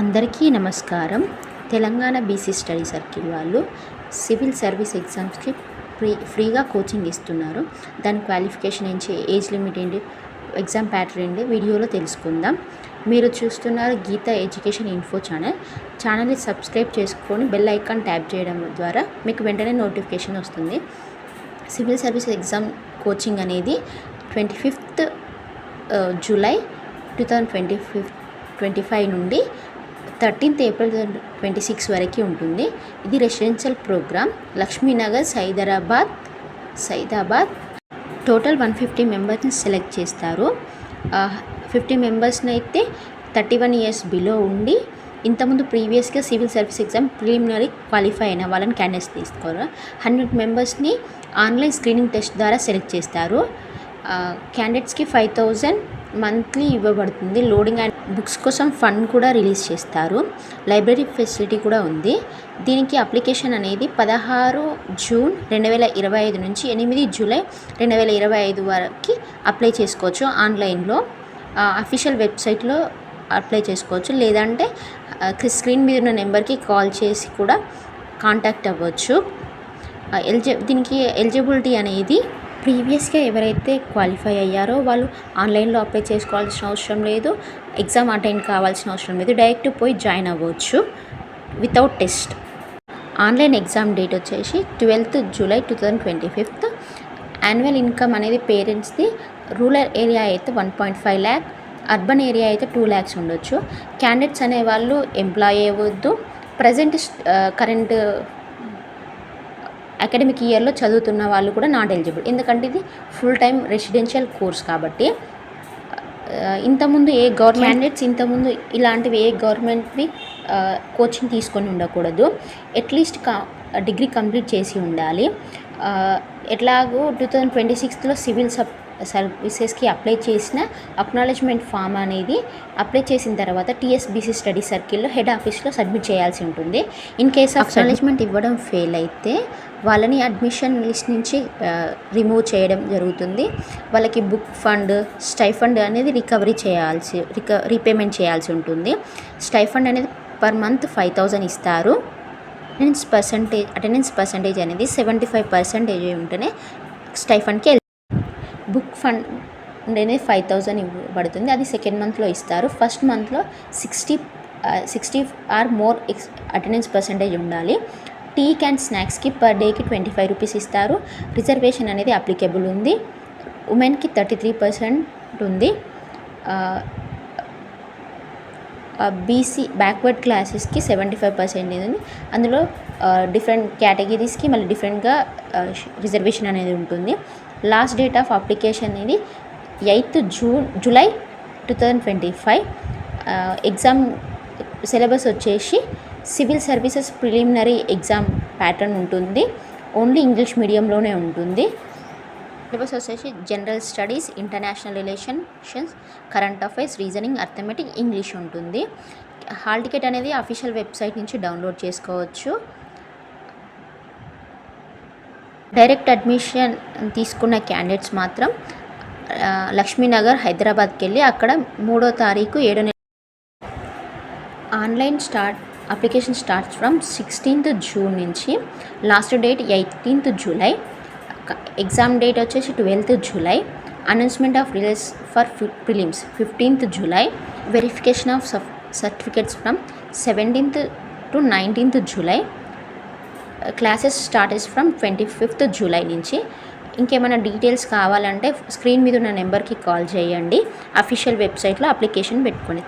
అందరికీ నమస్కారం. Telangana BC study circle వాళ్ళు సివిల్ సర్వీస్ ఎగ్జామ్స్కి ఫ్రీ ఫ్రీగా కోచింగ్ ఇస్తున్నారు. దాని క్వాలిఫికేషన్ ఏంటి ఏజ్ లిమిట్ ఏంటి ఎగ్జామ్ ప్యాటర్న్ ఏంటి వీడియోలో తెలుసుకుందాం. మీరు చూస్తున్నారు గీత ఎడ్యుకేషన్ ఇన్ఫో ఛానల్. ఛానల్ని సబ్స్క్రైబ్ చేసుకొని బెల్ ఐకాన్ ట్యాప్ చేయడం ద్వారా మీకు వెంటనే నోటిఫికేషన్ వస్తుంది. సివిల్ సర్వీస్ ఎగ్జామ్ కోచింగ్ అనేది twenty fifth July two thousand twenty fifth twenty five నుండి థర్టీన్త్ ఏప్రిల్ ట్వంటీ సిక్స్ వరకు ఉంటుంది. ఇది residential programme Lakshminagar సైదరాబాద్ Saidabad. Total one fifty మెంబర్స్ని సెలెక్ట్ చేస్తారు. ఫిఫ్టీ మెంబర్స్ని అయితే థర్టీ వన్ ఇయర్స్ బిలో ఉండి ఇంతకుముందు ప్రీవియస్గా civil service exam preliminary qualify అయిన వాళ్ళని క్యాండిడేట్స్ తీసుకోరు. హండ్రెడ్ మెంబర్స్ని ఆన్లైన్ స్క్రీనింగ్ టెస్ట్ ద్వారా సెలెక్ట్ చేస్తారు. క్యాండిడేట్స్కి ఫైవ్ థౌజండ్ మంత్లీ ఇవ్వబడుతుంది. లోడింగ్ అండ్ బుక్స్ కోసం ఫండ్ కూడా రిలీజ్ చేస్తారు. లైబ్రరీ ఫెసిలిటీ కూడా ఉంది. దీనికి అప్లికేషన్ అనేది పదహారు జూన్ రెండు వేల ఇరవై ఐదు నుంచి ఎనిమిది జూలై రెండు వేల ఇరవై ఐదు వరకు అప్లై చేసుకోవచ్చు. ఆన్లైన్లో అఫీషియల్ వెబ్సైట్లో అప్లై చేసుకోవచ్చు. లేదంటే స్క్రీన్ మీద ఉన్న నెంబర్కి కాల్ చేసి కూడా కాంటాక్ట్ అవ్వచ్చు. ఎలిజి దీనికి ఎలిజిబిలిటీ అనేది ప్రీవియస్గా ఎవరైతే క్వాలిఫై అయ్యారో వాళ్ళు ఆన్లైన్లో అప్లై చేసుకోవాల్సిన అవసరం లేదు. ఎగ్జామ్ అటెండ్ కావాల్సిన అవసరం లేదు. డైరెక్ట్ పోయి జాయిన్ అవ్వచ్చు without test. Online exam date వచ్చేసి twelfth July two thousand twenty fifth. Annual income అనేది పేరెంట్స్ది రూరల్ ఏరియా అయితే one point five lakh urban area అయితే టూ ల్యాక్స్ ఉండొచ్చు. క్యాండిడేట్స్ అనేవాళ్ళు ఎంప్లాయ్ అవ్వద్దు. ప్రజెంట్ కరెంట్ అకాడమిక్ ఇయర్లో చదువుతున్న వాళ్ళు కూడా నాట్ ఎలిజిబుల్ ఎందుకంటే ఇది ఫుల్ టైం రెసిడెన్షియల్ కోర్స్ కాబట్టి ఇంతకుముందు ఏ గవర్నమెంట్ క్యాండిడేట్స్ ఇంతకుముందు ఇలాంటివి ఏ గవర్నమెంట్వి కోచింగ్ తీసుకొని ఉండకూడదు. అట్లీస్ట్ కా డిగ్రీ కంప్లీట్ చేసి ఉండాలి. ఎట్లాగో టూ థౌజండ్ ట్వంటీ సిక్స్త్లో సివిల్ సబ్ సర్వీసెస్కి అప్లై చేసిన అక్నాలెడ్జ్మెంట్ ఫామ్ అనేది అప్లై చేసిన తర్వాత టీఎస్బీసీ స్టడీ సర్కిల్లో హెడ్ ఆఫీస్లో సబ్మిట్ చేయాల్సి ఉంటుంది. ఇన్ కేస్ ఆఫ్ అక్నాలెడ్జ్మెంట్ ఇవ్వడం ఫెయిల్ అయితే వాళ్ళని అడ్మిషన్ లిస్ట్ నుంచి రిమూవ్ చేయడం జరుగుతుంది. వాళ్ళకి బుక్ ఫండ్ స్టైఫండ్ అనేది రికవరీ చేయాల్సి రిక రీపేమెంట్ చేయాల్సి ఉంటుంది. స్టైఫండ్ అనేది పర్ మంత్ ఫైవ్ థౌజండ్ ఇస్తారు. అటెండెన్స్ పర్సంటేజ్ అటెండెన్స్ పర్సంటేజ్ అనేది సెవెంటీ ఫైవ్ పర్సెంటేజ్ ఉంటేనే స్టైఫండ్కి బుక్ ఫండ్ అనేది ఫైవ్ థౌజండ్ ఇవ్వబడుతుంది అది సెకండ్ మంత్లో ఇస్తారు. ఫస్ట్ మంత్లో sixty sixty or more X attendance percentage ఉండాలి. టీకి అండ్ స్నాక్స్కి పర్ డేకి ట్వంటీ ఫైవ్ రూపీస్ ఇస్తారు. రిజర్వేషన్ అనేది అప్లికేబుల్ ఉంది. ఉమెన్కి థర్టీ త్రీ పర్సెంట్ ఉంది. బీసీ బ్యాక్వర్డ్ క్లాసెస్కి సెవెంటీ ఫైవ్ పర్సెంటేజ్ ఉంది. అందులో డిఫరెంట్ కేటగిరీస్కి మళ్ళీ డిఫరెంట్గా రిజర్వేషన్ అనేది ఉంటుంది. లాస్ట్ డేట్ ఆఫ్ అప్లికేషన్ అనేది eighth June July two thousand twenty five. Exam syllabus వచ్చేసి civil services preliminary exam pattern ఉంటుంది. ఓన్లీ ఇంగ్లీష్ మీడియంలోనే ఉంటుంది. సిలబస్ వచ్చేసి general studies international relations current affairs reasoning arithmetic English ఉంటుంది. Hall ticket అనేది official website నుంచి download చేసుకోవచ్చు. Direct admission తీసుకున్న క్యాండిడేట్స్ మాత్రం లక్ష్మీనగర్ హైదరాబాద్కి వెళ్ళి అక్కడ మూడో తారీఖు ఏడో నెల online start application starts from sixteenth June నుంచి last date eighteenth July exam date వచ్చేసి twelfth July announcement of release for prelims fifteenth July verification of certificates from seventeenth to nineteenth July classes starts from twenty fifth July నుంచి. ఇంకేమైనా details కావాలంటే screen మీద ఉన్న నెంబర్కి call చేయండి. Official వెబ్సైట్లో application పెట్టుకొని